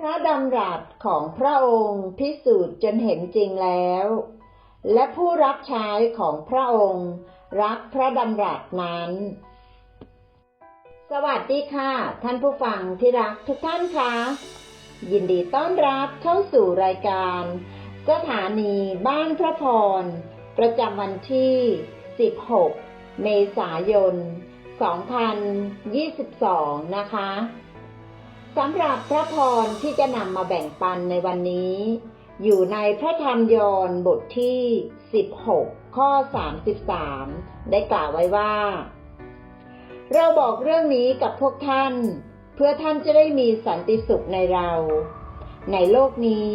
พระดำรัสของพระองค์พิสูจน์จนเห็นจริงแล้ว และผู้รับใช้ของพระองค์ รักพระดำรัสนั้น สวัสดีค่ะ ท่านผู้ฟังที่รักทุกท่านคะยินดีต้อนรับเข้าสู่รายการ สถานีบ้านพระพร ประจำวันที่ 16 เมษายน 2022 นะคะ สำหรับพระพรที่จะนำมาแบ่งปันในวันนี้ อยู่ในพระธรรมยอนบทที่ 16 ข้อ 33 ได้กล่าวไว้ว่า เราบอกเรื่องนี้กับพวกท่าน เพื่อท่านจะได้มีสันติสุขในเรา ในโลกนี้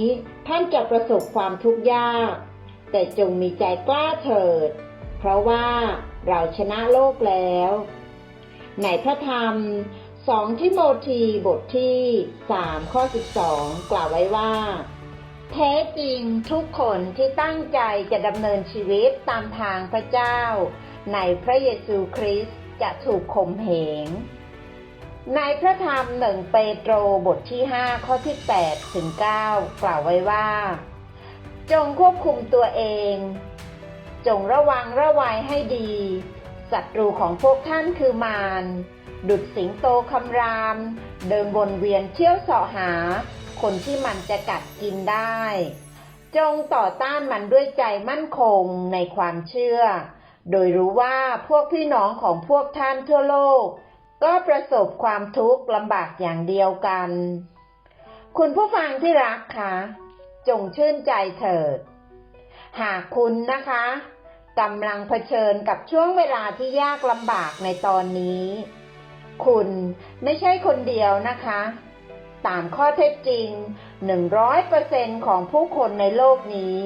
ท่านจะประสบความทุกข์ยาก แต่จงมีใจกล้าเถิด เพราะว่าเราชนะโลกแล้ว ในพระธรรม สองทิโมธีบทที่สามข้อสิบสองกล่าวไว้ว่า แท้จริงทุกคนที่ตั้งใจจะดำเนินชีวิตตามทางพระเจ้า ในพระเยซูคริสต์จะถูกข่มเหง ในพระธรรมหนึ่งเปโตรบทที่ห้าข้อที่แปดถึงเก้ากล่าวไว้ว่า จงควบคุมตัวเอง จงระวังระวัยให้ดี ศัตรูของพวกท่านคือมาร ดุดสิงโตคำราม เดินวนเวียนเที่ยวเสาะหา คนที่มันจะกัดกินได้ จงต่อต้านมันด้วยใจมั่นคงในความเชื่อ โดยรู้ว่าพวกพี่น้องของพวกท่านทั่วโลก ก็ประสบความทุกข์ลำบากอย่างเดียวกัน คุณผู้ฟังที่รักคะจงชื่นใจเถิด หากคุณนะคะ กำลังเผชิญกับช่วงเวลาที่ยากลำบากในตอนนี้ คุณไม่ใช่คนเดียวนะคะ ตามข้อเท็จจริง 100%ของผู้คนในโลกนี้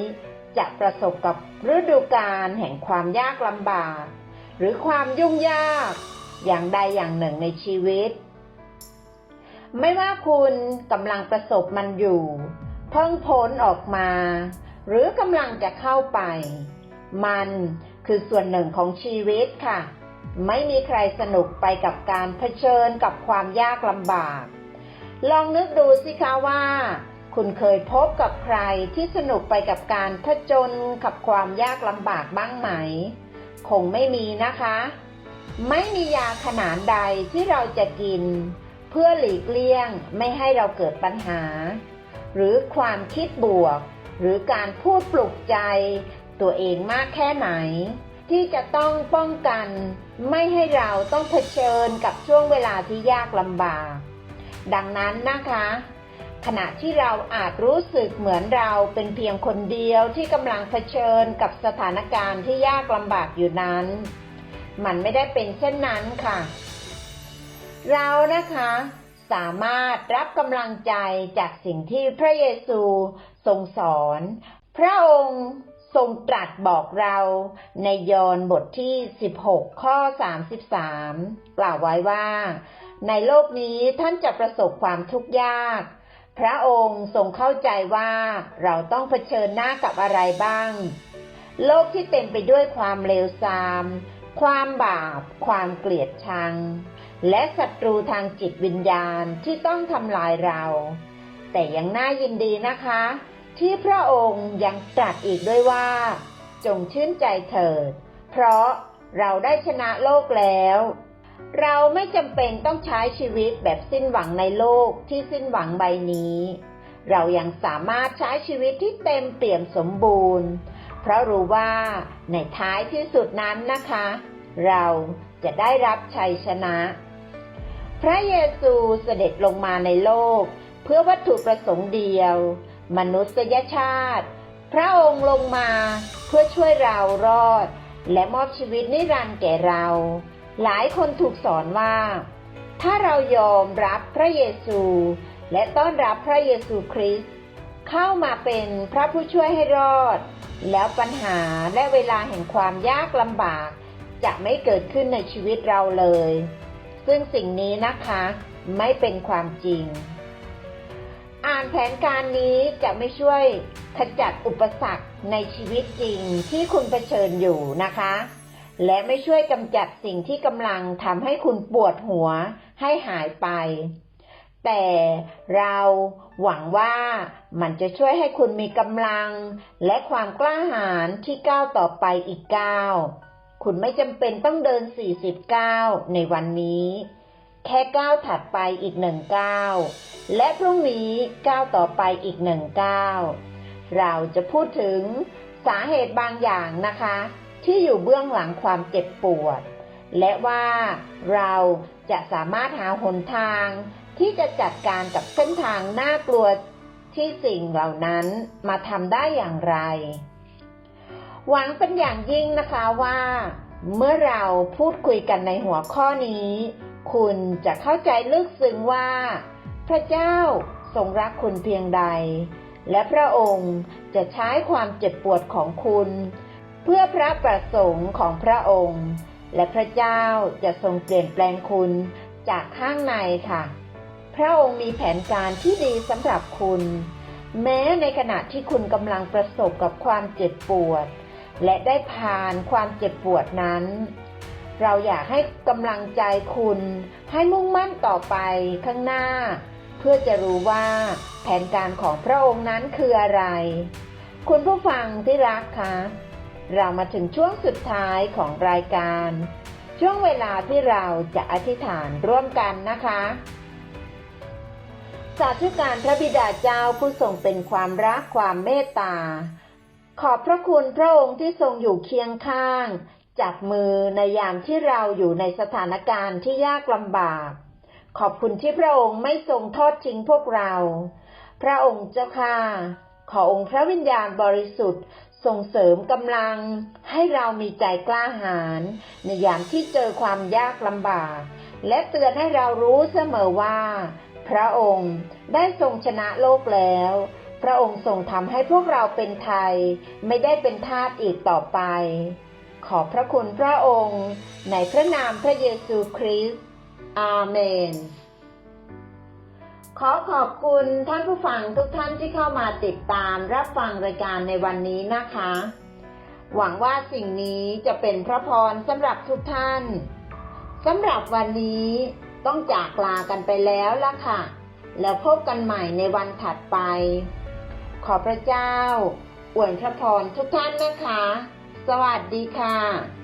จะประสบกับฤดูกาลแห่งความยากลำบาก หรือความยุ่งยากอย่างใดอย่างหนึ่งในชีวิต ไม่ว่าคุณกำลังประสบมันอยู่ เพิ่งพ้นออกมา หรือกำลังจะเข้าไป มันคือส่วนหนึ่งของชีวิตค่ะ ไม่มีใครสนุกไปกับการเผชิญกับความยากลำบาก ลองนึกดูสิคะว่า คุณเคยพบกับใครที่สนุกไปกับการผจญกับความยากลำบากบ้างไหม คงไม่มีนะคะ ไม่มียาขนานใดที่เราจะกิน เพื่อหลีกเลี่ยงไม่ให้เราเกิดปัญหา หรือความคิดบวก หรือการพูดปลุกใจ ตัวเองมากแค่ไหน ที่จะต้องป้องกัน ไม่ให้เราต้องเผชิญกับช่วงเวลาที่ยากลำบาก ดังนั้นนะคะ ขณะที่เราอาจรู้สึกเหมือนเราเป็นเพียงคนเดียวที่กำลังเผชิญกับสถานการณ์ที่ยากลำบากอยู่นั้น มันไม่ได้เป็นเช่นนั้นค่ะ เรานะคะสามารถรับกำลังใจจากสิ่งที่พระเยซูทรงสอน พระองค์ ทรงตรัสบอกเราในยอห์นบทที่ 16 ข้อ 33 กล่าวไว้ว่า ในโลกนี้ท่านจะประสบความทุกข์ยาก พระองค์ทรงเข้าใจว่าเราต้องเผชิญหน้ากับอะไรบ้าง โลกที่เต็มไปด้วยความเลวทราม ความบาป ความเกลียดชัง และศัตรูทางจิตวิญญาณที่ต้องทำลายเรา แต่ยังน่ายินดีนะคะ ที่พระองค์ยังตรัสอีกด้วยว่า จงชื่นใจเถิด เพราะเราได้ชนะโลกแล้ว เราไม่จำเป็นต้องใช้ชีวิตแบบสิ้นหวังในโลกที่สิ้นหวังใบนี้ เรายังสามารถใช้ชีวิตที่เต็มเปี่ยมสมบูรณ์ เพราะรู้ว่าในท้ายที่สุดนั้นนะคะ เราจะได้รับชัยชนะ พระเยซูเสด็จลงมาในโลก เพื่อวัตถุประสงค์เดียว มนุษยชาติ พระองค์ลงมาเพื่อช่วยเรารอด และมอบชีวิตนิรันดร์แก่เรา หลายคนถูกสอนว่า ถ้าเรายอมรับพระเยซู และต้อนรับพระเยซูคริสต์เข้ามาเป็นพระผู้ช่วยให้รอด แล้วปัญหาและเวลาแห่งความยากลำบาก จะไม่เกิดขึ้นในชีวิตเราเลย ซึ่งสิ่งนี้นะคะไม่เป็นความจริง อ่านแผนการนี้จะไม่ช่วยขจัดอุปสรรคในชีวิตจริงที่คุณเผชิญอยู่นะคะ และไม่ช่วยกำจัดสิ่งที่กำลังทำให้คุณปวดหัวให้หายไป แต่เราหวังว่ามันจะช่วยให้คุณมีกำลัง และความกล้าหาญที่ก้าวต่อไปอีกก้าว คุณไม่จำเป็นต้องเดิน40ก้าวในวันนี้ แค่ก้าวถัดไปอีกหนึ่งก้าวและพรุ่งนี้ก้าวต่อไปอีกหนึ่งก้าวเราจะพูดถึงสาเหตุบางอย่างนะคะ ที่อยู่เบื้องหลังความเจ็บปวด และว่าเราจะสามารถหาหนทาง ที่จะจัดการกับเส้นทางน่ากลัวที่สิ่งเหล่านั้นมาทำได้อย่างไร หวังเป็นอย่างยิ่งนะคะว่า เมื่อเราพูดคุยกันในหัวข้อนี้ คุณจะเข้าใจลึกซึ้งว่า พระเจ้าทรงรักคุณเพียงใด และพระองค์จะใช้ความเจ็บปวดของคุณ เพื่อพระประสงค์ของพระองค์ และพระเจ้าจะทรงเปลี่ยนแปลงคุณจากข้างในค่ะ พระองค์มีแผนการที่ดีสำหรับคุณ แม้ในขณะที่คุณกำลังประสบกับความเจ็บปวด และได้ผ่านความเจ็บปวดนั้น เราอยากให้กำลังใจคุณ ให้มุ่งมั่นต่อไปข้างหน้า เพื่อจะรู้ว่าแผนการของพระองค์นั้นคืออะไร คุณผู้ฟังที่รักคะเรามาถึงช่วงสุดท้ายของรายการ ช่วงเวลาที่เราจะอธิษฐานร่วมกันนะคะสาธุการพระบิดาเจ้าผู้ทรงเป็นความรักความเมตตา ขอบพระคุณพระองค์ที่ทรงอยู่เคียงข้าง จับมือในยามที่เราอยู่ในสถานการณ์ที่ยากลำบาก ขอบคุณที่พระองค์ไม่ทรงทอดทิ้งพวกเรา พระองค์เจ้าค่ะ ขอองค์พระวิญญาณบริสุทธิ์ส่งเสริมกำลังให้เรามีใจกล้าหาญในยามที่เจอความยากลำบาก และเตือนให้เรารู้เสมอว่า พระองค์ได้ทรงชนะโลกแล้ว พระองค์ทรงทำให้พวกเราเป็นไทย ไม่ได้เป็นทาสอีกต่อไป ขอบพระคุณพระองค์ ในพระนามพระเยซูคริสต์ อาเมน ขอขอบคุณท่านผู้ฟังทุกท่านที่เข้ามาติดตามรับฟังรายการในวันนี้นะคะ หวังว่าสิ่งนี้จะเป็นพระพรสำหรับทุกท่านสำหรับวันนี้ต้องจากลากันไปแล้วล่ะค่ะ แล้วพบกันใหม่ในวันถัดไป ขอพระเจ้าอวยพระพรทุกท่านนะคะ วัสดีค่ะ